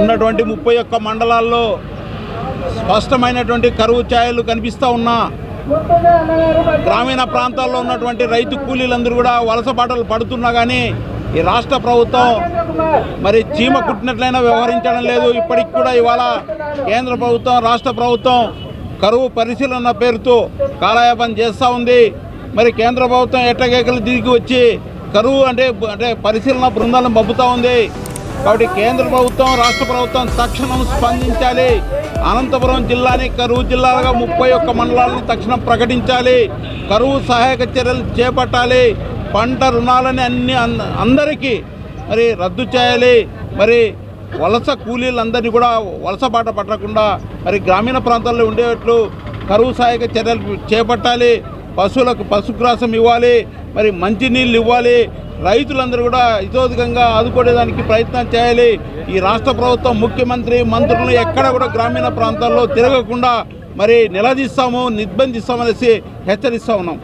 ఉన్నటువంటి ముప్పై ఒక్క మండలాల్లో స్పష్టమైనటువంటి కరువు ఛాయలు కనిపిస్తూ ఉన్నా. గ్రామీణ ప్రాంతాల్లో ఉన్నటువంటి రైతు కూలీలందరూ కూడా వలస బాటలు పడుతున్నా కానీ ఈ రాష్ట్ర ప్రభుత్వం మరి చీమ కుట్టినట్లయినా వ్యవహరించడం లేదు. ఇప్పటికి కూడా ఇవాళ కేంద్ర ప్రభుత్వం రాష్ట్ర ప్రభుత్వం కరువు పరిశీలన పేరుతో కాలయాపన చేస్తూ ఉంది. మరి కేంద్ర ప్రభుత్వం ఎట్టకేకలు దిగి వచ్చి కరువు అంటే అంటే పరిశీలన బృందాలను పంపుతూ ఉంది. కాబట్టి కేంద్ర ప్రభుత్వం రాష్ట్ర ప్రభుత్వం తక్షణం స్పందించాలి. అనంతపురం జిల్లాని కరువు జిల్లాలుగా ముప్పై ఒక్క మండలాలను తక్షణం ప్రకటించాలి. కరువు సహాయక చర్యలు చేపట్టాలి. పంట రుణాలని అన్ని అందరికీ మరి రద్దు చేయాలి. మరి వలస కూలీలందరినీ కూడా వలస బాట పట్టకుండా మరి గ్రామీణ ప్రాంతాల్లో ఉండేటట్లు కరువు సహాయక చర్యలు చేపట్టాలి. పశువులకు పశుగ్రాసం ఇవ్వాలి. మరి మంచినీళ్ళు ఇవ్వాలి. రైతులందరూ కూడా ఇతోధికంగా ఆదుకునేదానికి ప్రయత్నం చేయాలి. ఈ రాష్ట్ర ప్రభుత్వం ముఖ్యమంత్రి మంత్రులు ఎక్కడ కూడా గ్రామీణ ప్రాంతాల్లో తిరగకుండా మరి నిలదీస్తాము నిర్బంధిస్తామనేసి హెచ్చరిస్తా ఉన్నాం.